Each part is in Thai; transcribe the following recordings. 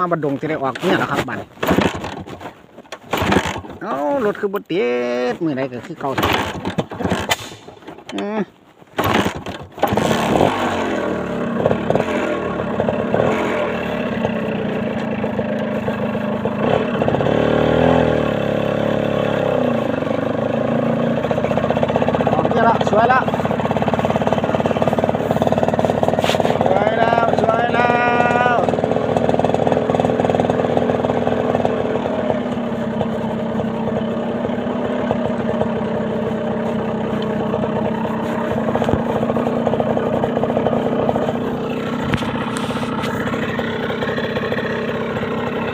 มาบัดดงจะได้ออกเนี่ยแหละครับบัดเอ้ารถคือบดเตีดมือใดก็คือเก่าอืมออกเนี่ยละสวยละสวยแล้วสวยแล้ว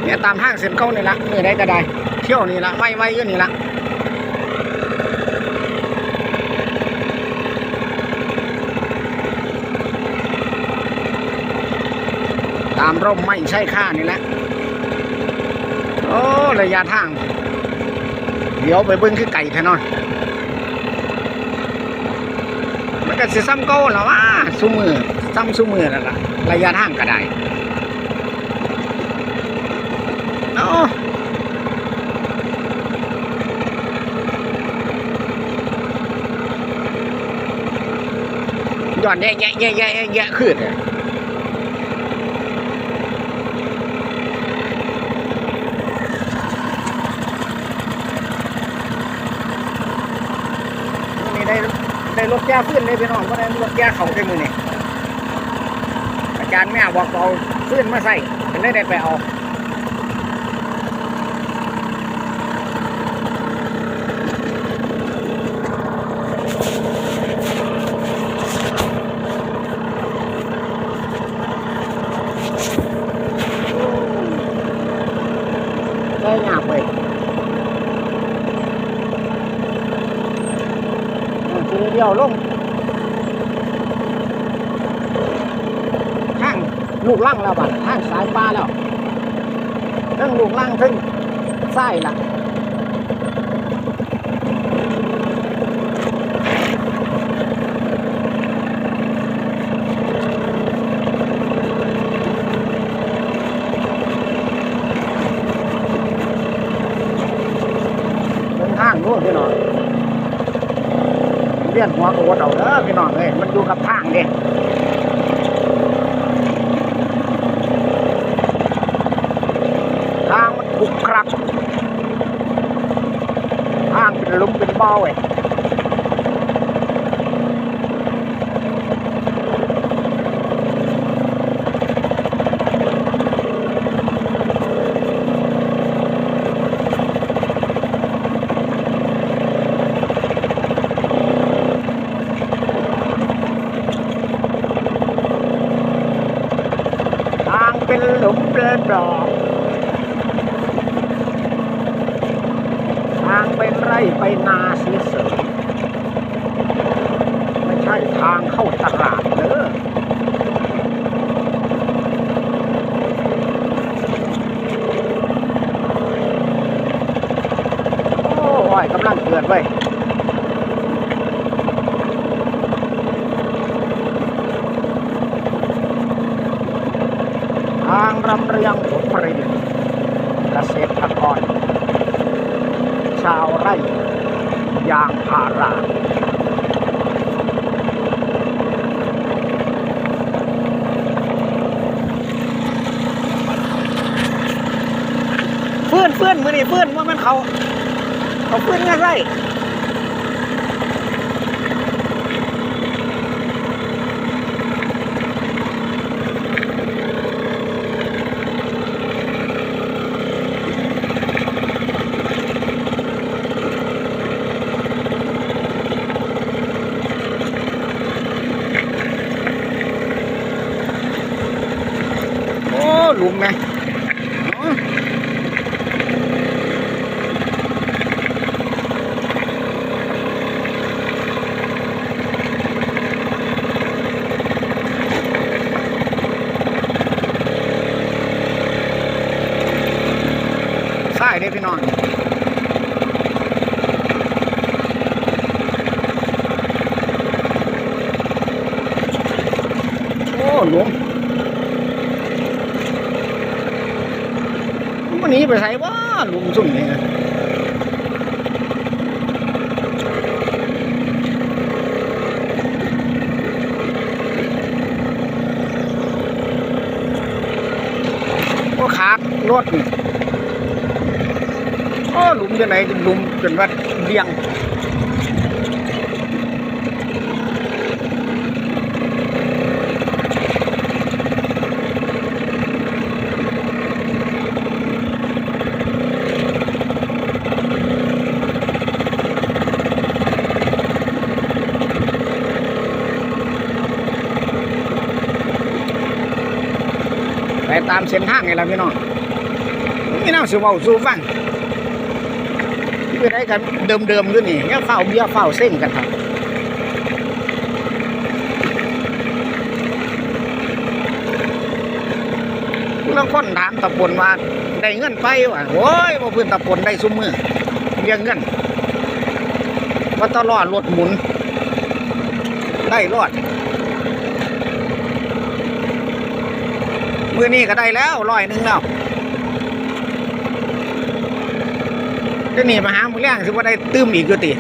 เนี่ย ตามห้างเซ็นเก้านี่ละมือใดก็ได้เที่ยวนี่ละไว้ไว้ก็นี่ละตามร่มไม่ใช่ค่านี่แหละโอ้ระยะทาง เดี๋ยวไปเบิ้งคือไก่แท้นอนมันก็สิซ้ำเก้าแล้วว่าซุมือซ้ำซุมือแล้วล่ะระยะทางก็ได้ เอ้า ย้อนแย่แย่แย่แย่แย่แย่ขึ้นเลยนี่ได้ได้รถแก้ขึ้นเลยพี่น้องก็ได้รถแก้เขาได้มือนี่อาจารย์แม่บอกเอาขึ้นมาใส่เป็นได้ได้ไปเอา ได้หยาบเลยทีเดียวลงข้างลูกล่างแล้วบัดข้างสายปลาแล้วทั้งลูกล่างทั้งไส้ล่ะเดินทางนู้นพี่น้องียนหัวกวดเอาเด้อพี่น้องเอ้ยมันอยู่กับทางเด้ทางมันขุกครักทางเป็นลุมเป็นบ่อเว้ยทางเป็นห ลุมเป็นบ่อทางเป็นไร่ไปนาเสียเสยไม่ใช่ทางเข้าตลาดเด้อโอ้ยกำลังเกิดไว้ย ทางรำเรียงผลผลิตเกษตรกร ชาว ไร่ยางพาราเพื่อนเพื่อนมือนี่เพื่อนว่ามันเขา เขาเพื่อนง่ายไร โอ้หลุมไหมอ๋อ ใช่เด้พี่น้องโอ้หลุม มั นหนีไปใส่ว่าลุงซุ่มนี่นะโอ้ขาดรถนี่โอ้หลุมจะไหนหลุมจนว่าเดียง เส้นทางไงล่ะพี่น้องนี่น่าสิเว้าสู่ฟังที่ไปได้กันเดิมๆอยู่นี่เนี่ยเฝ้าเบียร์เฝ้าเส้นกันครับผู้ลางคนถามตะปนว่าได้เงินไปวะโอ้ยบ่เพื้นตะปนได้ซุ้มือเรียงเงินว่าตลอดรถหมุน ได้รอด มือนี้ก็ได้แล้วร้อยหนึ่งแล้วจะหนีมาหามือแรงสิว่าได้ตื้มอีกอยู่ติ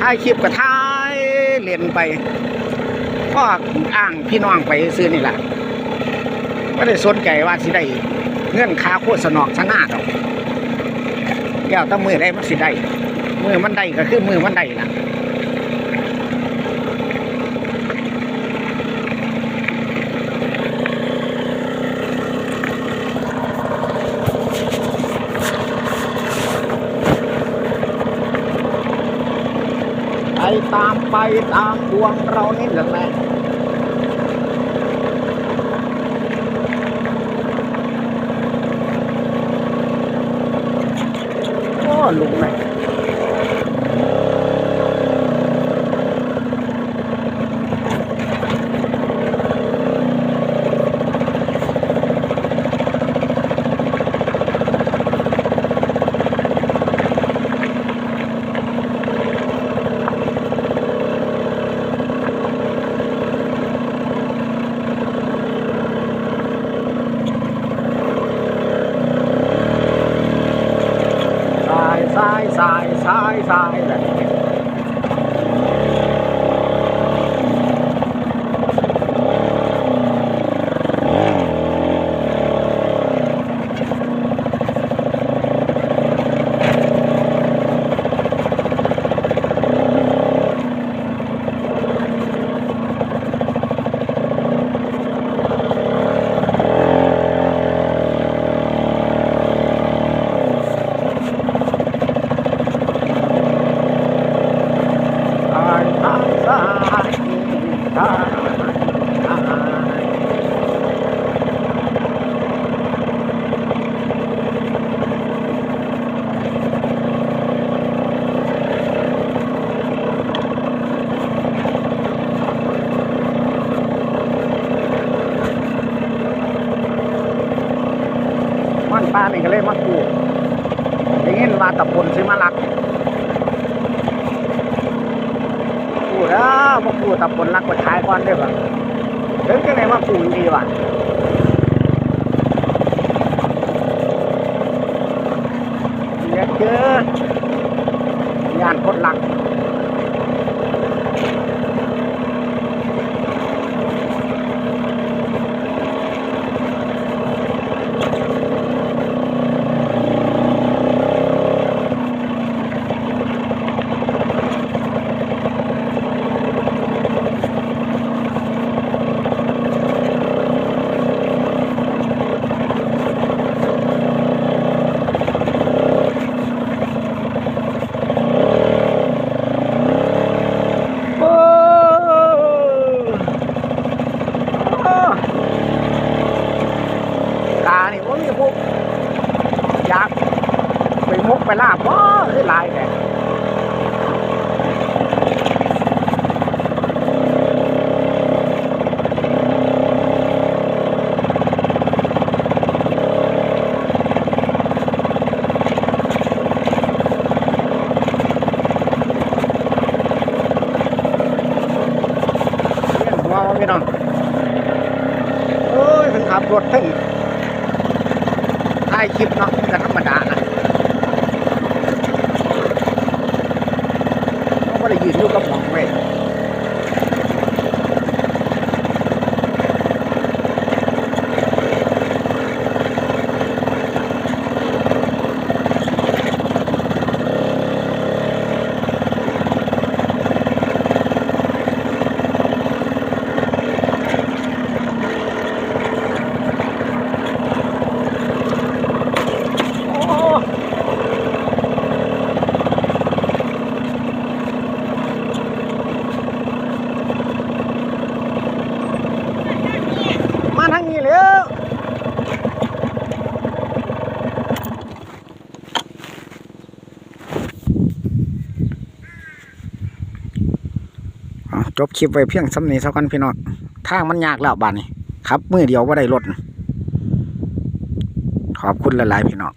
ถ่ายคลิปกับถ่ายเล่นไปก็อ้างพี่น้องไปซื้อนี่แหละไม่ได้สนใจว่าสิได้เงื่อนค่าโฆษณาชนะดอก แก้วแตั้มือได้มันสิได้มือมันได้ก็คือมือมันได้ล่ะไปตามไปตามดวงเรานี่แหละ แม่ายสายสายสายสายแบบนี้สายสายสายสายสายมันปลานี่ก็เลยมากูอย่างนี้มาตะปนซื้อมาลัก กู มาปูตะบนรักกดท้ายก้อนได้ปะถึงจะไหนว่าปู่ดีวะเยอะเยอะยานคนหลักโอ้โอ้กานี่บ่มีพวกอยากไปมุกไปลาบบ่ได้หลายแท้ บรถทั้งถ่ายคลิปเนาะมันธรรมดานะเขาก็ได้ยืนอยู่กับหมองเว้ย ทางนี้แล้วจบคลิปไว้เพียงสำนีเท่ากันพี่น้องทางมันยากแล้วบ้านนี้ครับมือเดียวว่าได้รถขอบคุณหลายๆพี่น้อง